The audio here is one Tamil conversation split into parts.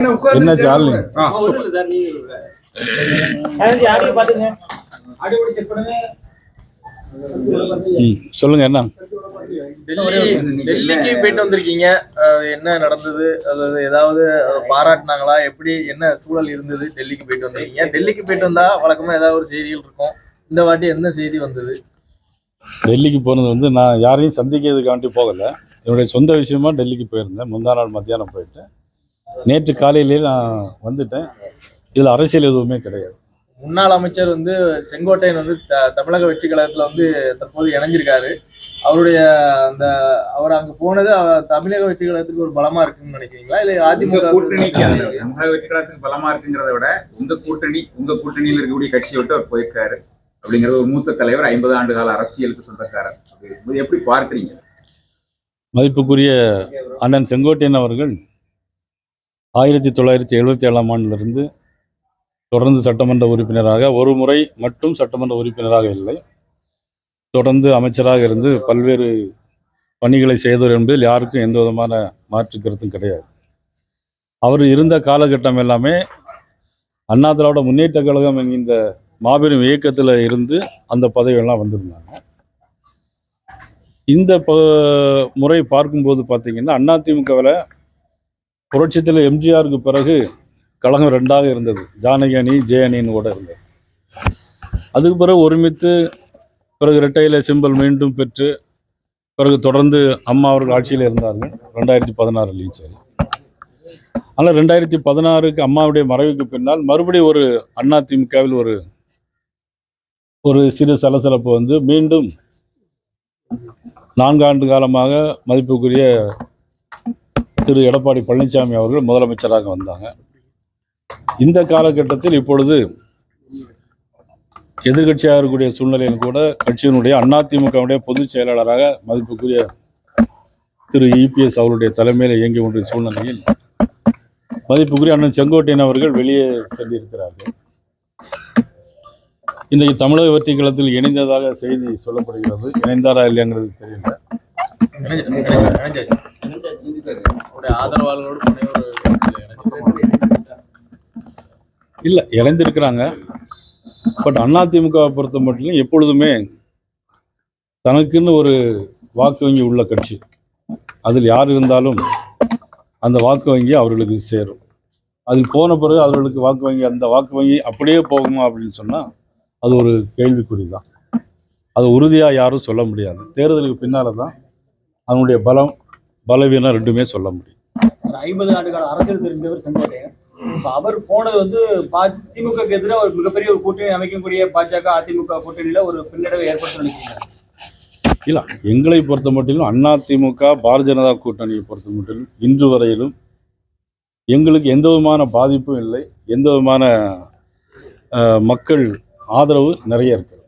என்ன ம் சொல்லுங்க என்ன? டெல்லி டெல்லிக்கு போயிட்டு வந்திருக்கீங்க. அது என்ன நடந்தது? அதாவது ஏதாவது பாராட்டினாங்களா? எப்படி என்ன சூழல் இருந்தது டெல்லிக்கு போயிட்டு வந்திருக்கீங்க? டெல்லிக்கு போயிட்டு வந்தா வழக்கமா ஏதாவது ஒரு செய்திகள் இருக்கும். இந்த வாட்டி என்ன செய்தி வந்தது? டெல்லிக்கு போனது வந்து நான் யாரையும் சந்திக்கிறதுக்காண்டி போகலை. என்னுடைய சொந்த விஷயமா டெல்லிக்கு போயிருந்தேன். முந்தா நாள் மத்தியானம் போயிட்டு. நேற்று காலையிலேயே நான் வந்துட்டேன். இதில் அரசியல் எதுவுமே கிடையாது. முன்னாள் அமைச்சர் வந்து செங்கோட்டையன் வந்து த- தமிழக வெற்றி கழகத்துல வந்து தற்போது இணைஞ்சிருக்காரு. அவருடைய அந்த அவர் அங்க போனது அவர் தமிழக வெற்றி கழகத்துக்கு ஒரு பலமா இருக்குன்னு நினைக்கிறீங்களா? இல்ல அதிமுக கூட்டணிக்கு அந்த தமிழக வெற்றிகளாத்துக்கு பலமா இருக்குங்கிறத விட உங்க கூட்டணி உங்க கூட்டணியில் இருக்கக்கூடிய கட்சியை விட்டு அவர் போயிருக்காரு அப்படிங்கிறது ஒரு மூத்த தலைவர் ஐம்பது ஆண்டு கால அரசியலுக்கு சொந்தக்காரர் எப்படி பார்க்கறீங்க? மதிப்புக்குரிய அண்ணன் செங்கோட்டையன் அவர்கள் ஆயிரத்தி தொள்ளாயிரத்தி எழுபத்தி ஏழாம் ஆண்டிலிருந்து தொடர்ந்து சட்டமன்ற உறுப்பினராக ஒரு முறை மட்டும் சட்டமன்ற உறுப்பினராக இல்லை. தொடர்ந்து அமைச்சராக இருந்து பல்வேறு பணிகளை செய்தவர் என்பதில் யாருக்கும் எந்த விதமான மாற்று கருத்தும் கிடையாது. அவர் இருந்த காலகட்டம் எல்லாமே அண்ணா திராவிட முன்னேற்ற கழகம் என்கின்ற மாபெரும் இயக்கத்தில் இருந்து அந்த பதவியெல்லாம் வந்திருந்தாங்க. இந்த ப முறை பார்க்கும்போது பார்த்தீங்கன்னா அதிமுகவில் புரட்சித்தில் எம்ஜிஆருக்கு பிறகு கழகம் ரெண்டாக இருந்தது. ஜானகி அணி ஜெய அணின்னு கூட இருந்தது. அதுக்கு பிறகு ஒருமித்து பிறகு இரட்டையில சிம்பல் மீண்டும் பெற்று பிறகு தொடர்ந்து அம்மா அவர்கள் ஆட்சியில் இருந்தார்கள். ரெண்டாயிரத்தி பதினாறுலையும் சரி. ஆனால் ரெண்டாயிரத்தி பதினாறுக்கு அம்மாவுடைய மறைவுக்கு பின்னால் மறுபடியும் ஒரு அண்ணா திமுகவில் ஒரு ஒரு சிறு சலசலப்பு வந்து மீண்டும் நான்காண்டு காலமாக மதிப்புக்குரிய திரு எடப்பாடி பழனிசாமி அவர்கள் முதலமைச்சராக வந்தாங்க. இந்த காலகட்டத்தில் இப்பொழுது எதிர்கட்சியாக இருக்கக்கூடிய சூழ்நிலையில் கூட கட்சியினுடைய அதிமுகவுடைய பொதுச் செயலாளராக மதிப்புக்குரிய திரு இபிஎஸ் அவருடைய தலைமையில் இயங்கி கொண்டிருந்த சூழ்நிலையில் மதிப்புக்குரிய அண்ணன் செங்கோட்டையன் அவர்கள் வெளியே சென்றிருக்கிறார்கள். இன்றைக்கு தமிழக வெற்றி களத்தில் இணைந்ததாக செய்தி சொல்லப்படுகிறது. இணைந்தாரா இல்லையாங்கிறது தெரியல. உங்களுடைய ஆதரவாளர்களோடு இல்லை இணைந்திருக்கிறாங்க. பட் அதிமுகவை பொறுத்த மட்டும் எப்பொழுதுமே தனக்குன்னு ஒரு வாக்கு வங்கி உள்ள கட்சி. அதில் யார் இருந்தாலும் அந்த வாக்கு வங்கி அவர்களுக்கு சேரும். அதில் போன பிறகு அவர்களுக்கு வாக்கு வங்கி அந்த வாக்கு வங்கி அப்படியே போகுமா அப்படின்னு சொன்னால் அது ஒரு கேள்விக்குறி தான். அது உறுதியாக யாரும் சொல்ல முடியாது. தேர்தலுக்கு பின்னால் தான் அதனுடைய பலம் பலவீனம் ரெண்டுமே சொல்ல முடியும். ஐம்பது ஆண்டு கால அரசியல் தெரிஞ்சவர் செங்கோட்டையன். அவர் போனது வந்து திமுகவுக்கு எதிராக ஒரு மிகப்பெரிய ஒரு கூட்டணி அமைக்கக்கூடிய பாஜக அதிமுக கூட்டணியில ஒரு பின்னடைவை ஏற்படுத்த நினைக்கிறீங்க இல்லை எங்களை பொறுத்த மட்டிலும் அதிமுக பாரதிய ஜனதா கூட்டணியை பொறுத்த மட்டிலும் இன்று வரையிலும் எங்களுக்கு எந்த விதமான பாதிப்பும் இல்லை. எந்த விதமான மக்கள் ஆதரவு நிறைய இருக்கு. இப்போ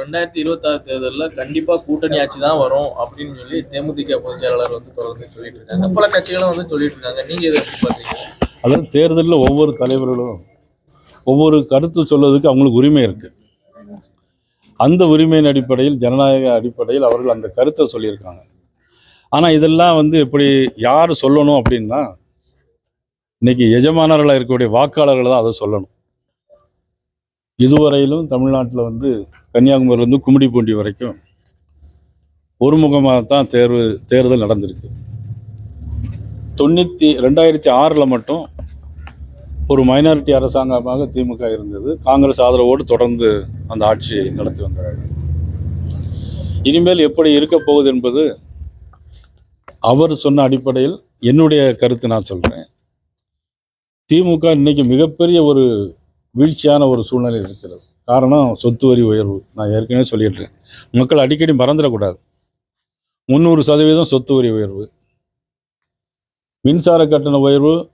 ரெண்டாயிரத்தி இருபத்தாறு தேர்தலில் கண்டிப்பாக கூட்டணி ஆட்சி தான் வரும் அப்படின்னு சொல்லி தேமுதிக பொதுச் செயலாளர் வந்து தொடர்ந்து சொல்லிட்டு இருக்காங்க பல கட்சிகளும் வந்து சொல்லிட்டு இருக்காங்க நீங்கள் இதை எப்படி அதாவது தேர்தலில் ஒவ்வொரு தலைவர்களும் ஒவ்வொரு கருத்து சொல்வதற்கு அவங்களுக்கு உரிமை இருக்குது அந்த உரிமையின் அடிப்படையில் ஜனநாயக அடிப்படையில் அவர்கள் அந்த கருத்தை சொல்லியிருக்காங்க. ஆனால் இதெல்லாம் வந்து எப்படி யார் சொல்லணும் அப்படின்னா இன்னைக்கு எஜமானர்களாக இருக்கக்கூடிய வாக்காளர்கள் தான் அதை சொல்லணும். இதுவரையிலும் தமிழ்நாட்டில் வந்து கன்னியாகுமரியிலேருந்து கும்மிடிப்பூண்டி வரைக்கும் ஒருமுகமாக தான் தேர்வு தேர்தல் நடந்திருக்கு. தொண்ணூற்றி ரெண்டாயிரத்தி ஆறில் மட்டும் ஒரு மைனாரிட்டி அரசாங்கமாக திமுக இருந்தது. காங்கிரஸ் ஆதரவோடு தொடர்ந்து அந்த ஆட்சியை நடத்தி வந்தார்கள் இனிமேல் எப்படி இருக்க போகுது என்பது அவர் சொன்ன அடிப்படையில் என்னுடைய கருத்து நான் சொல்கிறேன் திமுக இன்னைக்கு மிகப்பெரிய ஒரு வீழ்ச்சியான ஒரு சூழ்நிலை இருக்கிறது. காரணம் சொத்து வரி உயர்வு. நான் ஏற்கனவே சொல்லிடுறேன் மக்கள் அடிக்கடி மறந்துடக்கூடாது. முந்நூறு சதவீதம் சொத்து வரி உயர்வு. மின்சார கட்டண உயர்வு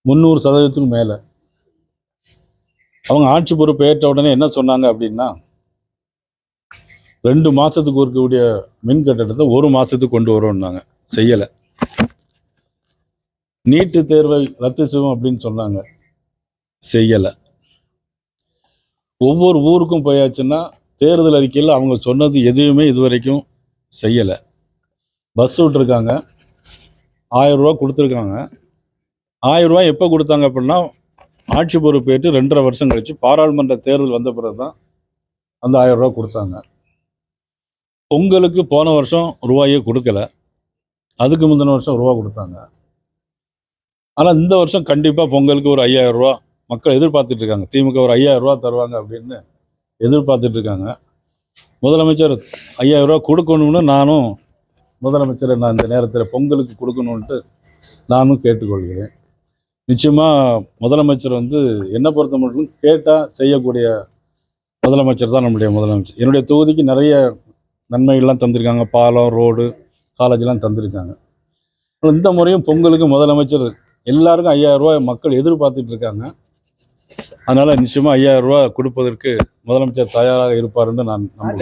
முந்நூறு சதவீதத்துக்கு மேலே. அவங்க ஆட்சி பொறுப்பு ஏற்ற உடனே என்ன சொன்னாங்க அப்படின்னா ரெண்டு மாதத்துக்கு இருக்கக்கூடிய மின் கட்டணத்தை ஒரு மாதத்துக்கு கொண்டு வரோம்னாங்க. செய்யலை. நீட்டு தேர்வை ரத்து செய்வோம் அப்படின்னு சொன்னாங்க. செய்யலை. ஒவ்வொரு ஊருக்கும் போயாச்சுன்னா தேர்தல் அறிக்கையில் அவங்க சொன்னது எதுவுமே இது வரைக்கும் செய்யலை. பஸ் விட்டுருக்காங்க. ஆயிரம் கொடுத்துருக்காங்க. ஆயிரம் எப்போ கொடுத்தாங்க அப்படின்னா ஆட்சி பொறுப்பேற்று ரெண்டரை வருஷம் கழித்து பாராளுமன்ற தேர்தல் வந்த பிறகு தான் அந்த ஆயரூவா கொடுத்தாங்க. பொங்கலுக்கு போன வருஷம் ரூபாயே கொடுக்கல. அதுக்கு முந்தின வருஷம் ரூபா கொடுத்தாங்க. ஆனால் இந்த வருஷம் கண்டிப்பாக பொங்கலுக்கு ஒரு ஐயாயிரம் ரூபா மக்கள் எதிர்பார்த்துட்டு இருக்காங்க திமுக ஒரு ஐயாயிரம் ரூபா தருவாங்க அப்படின்னு எதிர்பார்த்துட்டு இருக்காங்க முதலமைச்சர் ஐயாயிரம் ரூபா கொடுக்கணும்னு நானும் முதலமைச்சரை நான் இந்த நேரத்தில் பொங்கலுக்கு கொடுக்கணுன்ட்டு நானும் கேட்டுக்கொள்கிறேன். நிச்சயமாக முதலமைச்சர் வந்து என்னை பொறுத்த மட்டும் கேட்டால் செய்யக்கூடிய முதலமைச்சர் தான் நம்முடைய முதலமைச்சர். என்னுடைய தொகுதிக்கு நிறைய நன்மைகள்லாம் தந்திருக்காங்க. பாலம் ரோடு காலேஜ்லாம் தந்திருக்காங்க. இந்த முறையும் பொங்கலுக்கு முதலமைச்சர் எல்லாருக்கும் ஐயாயிரம் ரூபாய் மக்கள் எதிர்பார்த்துட்டு இருக்காங்க அதனால நிச்சயமா ஐயாயிரம் ரூபாய் கொடுப்பதற்கு முதலமைச்சர் தயாராக நான் இருக்காங்க.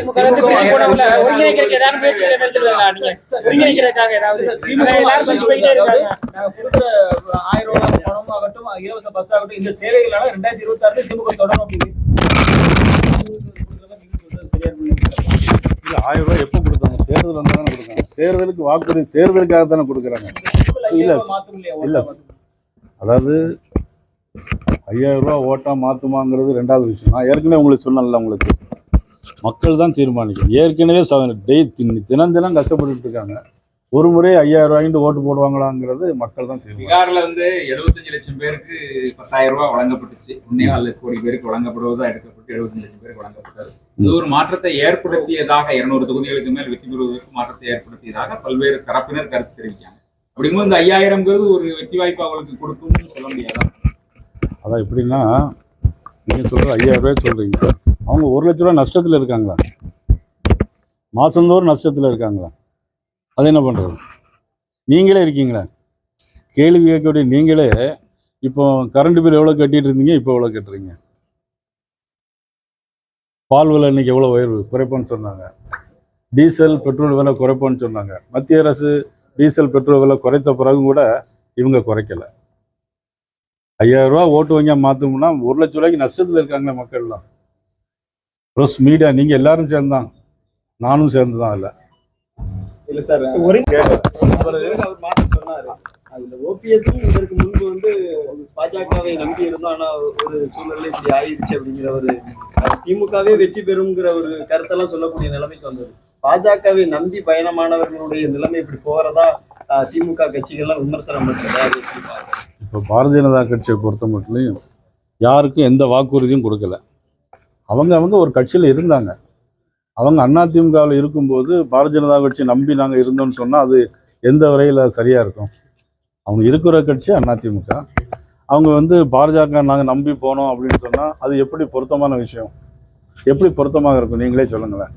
நாங்க கொடுக்குற ஆயிரம் ரூபாய் எப்போ கொடுத்தாங்க? தேர்தல் வந்தால் தானே கொடுத்தாங்க. தேர்தலுக்கு வாக்குறுதி தேர்தலுக்காக தானே கொடுக்குறாங்க. இல்ல. இல்ல. அதாவது ஐயாயிரம் ரூபாய் ஓட்டா மாற்றுமாங்கிறது ரெண்டாவது விஷயம். நான் ஏற்கனவே உங்களுக்கு சொன்னல உங்களுக்கு. மக்கள் தான் தீர்மானிக்கும் ஏற்கனவே டெய் தினம் தினம் கஷ்டப்பட்டுட்டு இருக்காங்க. ஒரு முறை ஐயாயிரம் ரூபாய்க்கு ஓட்டு போடுவாங்களாங்கிறது மக்கள் தான் தெரியும் பீகார்ல வந்து 75 லட்சம் பேருக்கு பத்தாயிரம் ரூபாய் வழங்கப்பட்டுச்சு. ஒன்னே நாலு கோடி பேருக்கு வழங்கப்படுவதா எடுக்கப்பட்டு 75 லட்சம் பேருக்கு வழங்கப்பட்டது. இது ஒரு மாற்றத்தை ஏற்படுத்தியதாக இருநூறு தொகுதிகளுக்கு மேல் வெற்றி பெறுவதற்கு மாற்றத்தை ஏற்படுத்தியதாக பல்வேறு தரப்பினர் கருத்து தெரிவிக்காங்க அப்படிங்கும்போது இந்த ஐயாயிரம்ங்கிறது ஒரு வெற்றி வாய்ப்பு அவங்களுக்கு கொடுக்கும்னு சொல்ல முடியாது? அதான் எப்படின்னா நீங்கள் சொல்கிற ஐயாயிரம் ரூபாய் சொல்கிறீங்க அவங்க ஒரு லட்ச ரூபா நஷ்டத்தில் இருக்காங்களா மாதந்தோறும் நஷ்டத்தில் இருக்காங்களா அது என்ன பண்ணுறது நீங்களே இருக்கீங்களா. கேள்வி கேட்கக்கூடிய நீங்களே இப்போ கரண்ட் பில் எவ்வளோ கட்டிட்டு இருந்தீங்க இப்போ எவ்வளோ கட்டுறீங்க? பால் விலை இன்னைக்கு எவ்வளோ உயர்வு? குறைப்போன்னு சொன்னாங்க. டீசல் பெட்ரோல் விலை குறைப்போன்னு சொன்னாங்க. மத்திய அரசு டீசல் பெட்ரோல் விலை குறைத்த பிறகும் கூட இவங்க குறைக்கல. ஐயாயிரம் ரூபா ஓட்டு வங்கியா மாற்றோம்னா ஒரு லட்ச ரூபாய்க்கு நஷ்டத்தில் இருக்காங்க மக்கள்லாம். ப்ளஸ் மீடியா நீங்கள் எல்லாரும் சேர்ந்தான் நானும் சேர்ந்து தான் இல்லை இல்ல சார் வெறும் அவர் மாற்றி சொன்னாரு. அதுல ஓபிஎஸ் இதற்கு முன்பு வந்து பாஜகவை நம்பி இருந்தோம். ஆனா ஒரு சூழ்நிலை இப்படி ஆயிடுச்சு அப்படிங்கிற ஒரு திமுகவே வெற்றி பெறுங்கிற ஒரு கருத்தெல்லாம் சொல்லக்கூடிய நிலைமைக்கு வந்தது. பாஜகவை நம்பி பயணமானவர்களுடைய நிலைமை இப்படி போறதா அஹ், திமுக கட்சிகள்லாம் விமர்சனம் பார்க்கறீங்க? இப்போ பாரதிய ஜனதா கட்சியை பொறுத்த மட்டும் யாருக்கும் எந்த வாக்குறுதியும் கொடுக்கல. அவங்க அவங்க ஒரு கட்சியில் இருந்தாங்க. அவங்க அதிமுகவில் இருக்கும்போது பாரதிய ஜனதா கட்சி நம்பி நாங்கள் இருந்தோம்னு சொன்னால் அது எந்த வரையில் சரியாக இருக்கும்? அவங்க இருக்கிற கட்சி அதிமுக அவங்க வந்து பாஜக நாங்கள் நம்பி போனோம் அப்படின்னு சொன்னால் அது எப்படி பொருத்தமான விஷயம்? எப்படி பொருத்தமாக இருக்கும்? நீங்களே சொல்லுங்களேன்.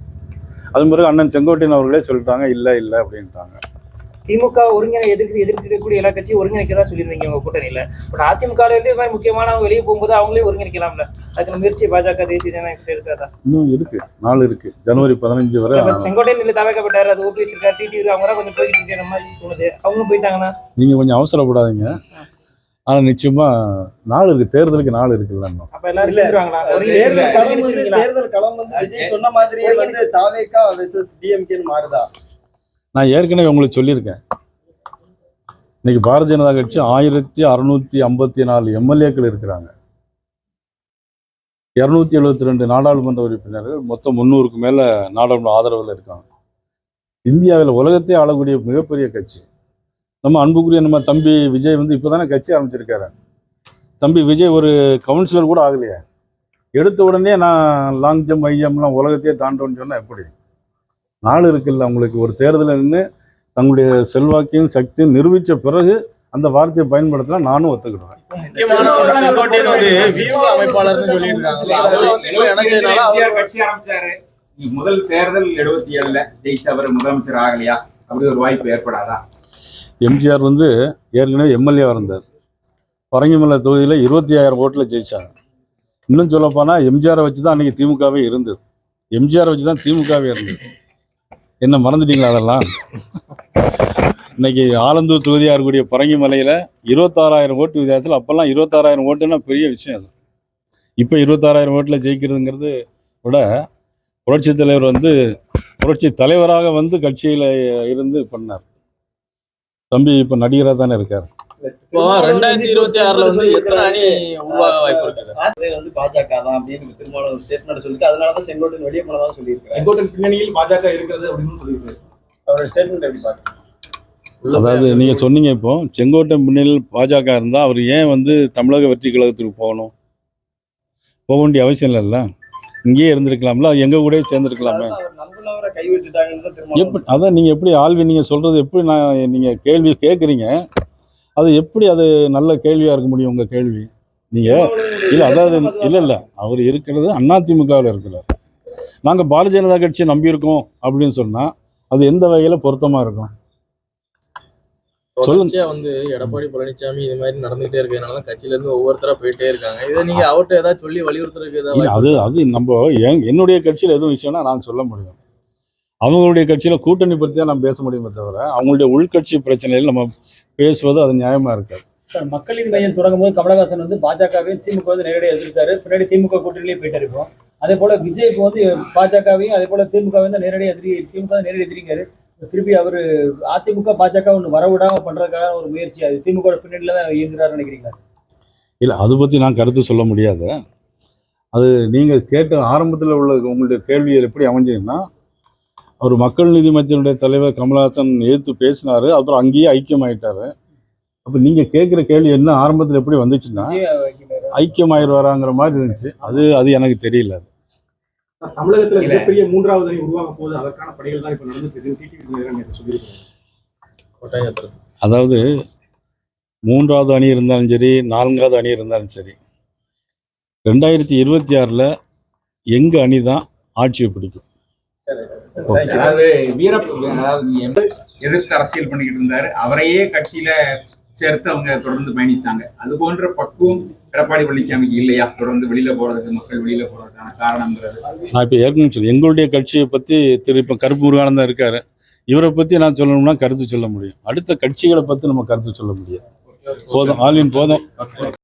அது பிறகு அண்ணன் செங்கோட்டையன் அவர்களே சொல்லிட்டாங்க இல்லை இல்லை அப்படின்ட்டாங்க. திமுக ஒருங்கிணை எதிர்த்து எதிர்க்கக்கூடிய எல்லா கட்சியும் ஒருங்கிணைக்கிறதா சொல்லியிருந்தீங்க உங்க கூட்டணியில. பட் அதிமுக ல இருந்து இது மாதிரி முக்கியமானவங்க வெளியே போகும்போது அவங்களே ஒருங்கிணைக்கலாம்ல. அதுக்கு முயற்சி பாஜக தேசிய ஜனநாயக இருக்காதா இன்னும் இருக்கு. நாள் இருக்கு. ஜனவரி பதினஞ்சு வரை செங்கோட்டையன் இல்ல தவிர்க்கப்பட்டாரு அது ஓபிஎஸ் இருக்கா. டிடி அவங்க தான் கொஞ்சம் போய்கிட்டு இருக்கிற மாதிரி தோணுது. அவங்களும் போயிட்டாங்கன்னா? நீங்க கொஞ்சம் அவசரப்படாதீங்க. ஆனா நிச்சயமா நாள் இருக்கு. தேர்தலுக்கு நாள் இருக்குல்ல தேர்தல் களம் வந்து ஒருங்கிணைச்சிருவீங்களா? தேர்தல் களம் வந்து விஜய் சொன்ன மாதிரியே வந்து தாவேகா வெர்சஸ் டிஎம்கேன்னு மாறுதா? நான் ஏற்கனவே உங்களுக்கு சொல்லியிருக்கேன். இன்னைக்கு பாரதிய ஜனதா கட்சி ஆயிரத்தி அறுநூத்தி ஐம்பத்தி நாலு எம்எல்ஏக்கள் இருக்கிறாங்க. இரநூத்தி எழுபத்தி ரெண்டு நாடாளுமன்ற உறுப்பினர்கள் மொத்தம் முந்நூறுக்கு மேல நாடாளுமன்ற ஆதரவில் இருக்காங்க. இந்தியாவில் உலகத்தை ஆளக்கூடிய மிகப்பெரிய கட்சி. நம்ம அன்புக்குரிய நம்ம தம்பி விஜய் வந்து இப்போதானே கட்சி ஆரம்பிச்சிருக்காரு. தம்பி விஜய் ஒரு கவுன்சிலர் கூட ஆகலையே. எடுத்த உடனே நான் லாங் ஜம்ப் ஹை ஜம்ப்லாம் உலகத்தையே தாண்டோன்னு சொன்னால் எப்படி? நாள் இருக்குல்ல உங்களுக்கு ஒரு தேர்தலில் நின்று தங்களுடைய செல்வாக்கையும் சக்தியும் நிரூபித்த பிறகு அந்த வார்த்தையை பயன்படுத்தினா நானும் ஒத்துக்கிடுவேன். முதல் தேர்தல் எழுபத்தி ஏழுல ஜெயிச்சு அவர் முதலமைச்சர் ஆகலையா? அப்படி ஒரு வாய்ப்பு ஏற்படாதா? எம்ஜிஆர் வந்து ஏற்கனவே எம்எல்ஏவாக இருந்தார். பரங்கிமலை தொகுதியில் இருபத்தி ஆயிரம் ஓட்டில் ஜெயிச்சாங்க இன்னும் சொல்லப்போனால் எம்ஜிஆரை வச்சு தான் அன்றைக்கி திமுகவே இருந்தது. எம்ஜிஆரை வச்சு தான் திமுகவே இருந்தது. என்ன மறந்துட்டீங்களா அதெல்லாம்? இன்னைக்கு ஆலந்தூர் தொகுதியாக இருக்கக்கூடிய பரங்கிமலையில் இருபத்தாறாயிரம் ஓட்டு வித்தியாசத்தில் அப்போல்லாம் இருபத்தாறாயிரம் ஓட்டுன்னா பெரிய விஷயம் அது. இப்போ இருபத்தாறாயிரம் ஓட்டில் ஜெயிக்கிறதுங்கிறது விட புரட்சித் தலைவர் வந்து புரட்சி தலைவராக வந்து கட்சியில் இருந்து பண்ணார். தம்பி இப்போ நடிகராக தானே இருக்கார். இப்போ ரெண்டாயிரத்தி இருபத்தி ஆறுல வந்து எத்தனை அணி உருவாக வாய்ப்பு இருக்குது? அது வந்து பாஜக தான் அப்படின்னு திருமாவளவன் ஒரு ஸ்டேட்மெண்ட் சொல்லிட்டு அதனாலதான் செங்கோட்டையன் வெளியே போனதா சொல்லியிருக்காரு செங்கோட்டன் பின்னணியில் பாஜக இருக்கிறது அப்படின்னு சொல்லியிருக்காரு அவரோட ஸ்டேட்மெண்ட் எப்படி பாக்குறீங்க அதாவது நீங்கள் சொன்னீங்க இப்போ செங்கோட்டை முன்னிலையில் பாஜக இருந்தால் அவர் ஏன் வந்து தமிழக வெற்றி கழகத்துக்கு போகணும்? போக வேண்டிய அவசியம் இல்லைல்ல? இங்கேயே இருந்திருக்கலாம்ல? எங்கள் கூடயே சேர்ந்துருக்கலாமே? எப்படி அதான் நீங்கள் எப்படி ஆள்வி நீங்கள் சொல்கிறது எப்படி நான் நீங்கள் கேள்வி கேட்குறீங்க அது எப்படி அது நல்ல கேள்வியாக இருக்க முடியும் உங்கள் கேள்வி? நீங்கள் திருமாவளவனுடைய இல்லை அதாவது இல்லை இல்லை. அவர் இருக்கிறது அதிமுகவில் இருக்கிறார். நாங்கள் பாரதிய ஜனதா கட்சியை நம்பியிருக்கோம் அப்படின்னு சொன்னால் அது எந்த வகையில் பொருத்தமாக இருக்கும்? சொல்லுங்க. வந்து எடப்பாடி பழனிசாமி இது மாதிரி நடந்துகிட்டே இருக்கிறதுனால கட்சியில இருந்து ஒவ்வொருத்தரா போயிட்டே இருக்காங்க. இதை நீங்க அவர்கிட்ட ஏதாவது சொல்லி வலியுறுத்துறதுக்கு அது அது நம்ம என் என்னுடைய கட்சியில் எதுவும் விஷயம்னா நான் சொல்ல முடியும். அவங்களுடைய கட்சியில் கூட்டணி பற்றி தான் நம்ம பேச முடியுமே தவிர அவங்களுடைய உள்கட்சி பிரச்சனையில் நம்ம பேசுவது அது நியாயமாக இருக்காது. சார் மக்களின் மையம் தொடங்கும் போது கமலஹாசன் வந்து பாஜகவையும் திமுக வந்து நேரடியாக எதிர்த்தாரு. பின்னாடி திமுக கூட்டணியிலே போயிட்டாரு இப்போ. அதே போல விஜய் இப்போ வந்து பாஜகவையும் அதே போல திமுகவையும் தான் நேரடியாக எதிரி திமுக நேரடி எதிரிங்காரு திருப்பி அவர் அதிமுக பாஜக ஒன்று வரவிடாம பண்றதுக்காக ஒரு முயற்சி. அது திமுக பின்னணியில தான் இயங்குறாரு நினைக்கிறீங்களா? இல்லை அதை பற்றி நான் கருத்து சொல்ல முடியாது. அது நீங்கள் கேட்ட ஆரம்பத்தில் உள்ள உங்களுடைய கேள்விகள் எப்படி அமைஞ்சதுன்னா அவர் மக்கள் நீதி மய்யத்தினுடைய தலைவர் கமலஹாசன் எதிர்த்து பேசினார். அப்புறம் அங்கேயே ஐக்கியமாயிட்டாரு. அப்போ நீங்கள் கேட்குற கேள்வி என்ன? ஆரம்பத்தில் எப்படி வந்துச்சுன்னா வைக்கிறாரு. ஐக்கியமாயிருவாராங்கிற மாதிரி இருந்துச்சு. அது அது எனக்கு தெரியல. தமிழகத்துல. மிகப்பெரிய மூன்றாவது அணி உருவாக போகுது அதற்கான பணிகள் தான் இப்ப நடந்துட்டு அதாவது மூன்றாவது அணி இருந்தாலும் சரி நான்காவது அணி இருந்தாலும் சரி ரெண்டாயிரத்தி இருபத்தி ஆறில் எங்கள் அணி தான் ஆட்சியை பிடிக்கும்? அதாவது வீரப் அதாவது எதிர்த்து அரசியல் பண்ணிக்கிட்டு இருந்தாரு அவரையே கட்சியில சேர்த்து அவங்க தொடர்ந்து பயணிச்சாங்க. அது போன்ற பக்குவம் எடப்பாடி பழனிசாமிக்கு இல்லையா? தொடர்ந்து வெளியில போறதுக்கு மக்கள் வெளியில போறதுக்கான காரணங்கிறது நான் இப்போ ஏற்கனவே சொல்லி எங்களுடைய கட்சியை பற்றி திரு இப்போ கருப்பு முருகானந்தம் இருக்கார். இவரை பற்றி நான் சொல்லணும்னா கருத்து சொல்ல முடியும். அடுத்த கட்சிகளை பற்றி நம்ம கருத்து சொல்ல முடியாது. போதும். ஆலின் போதும்.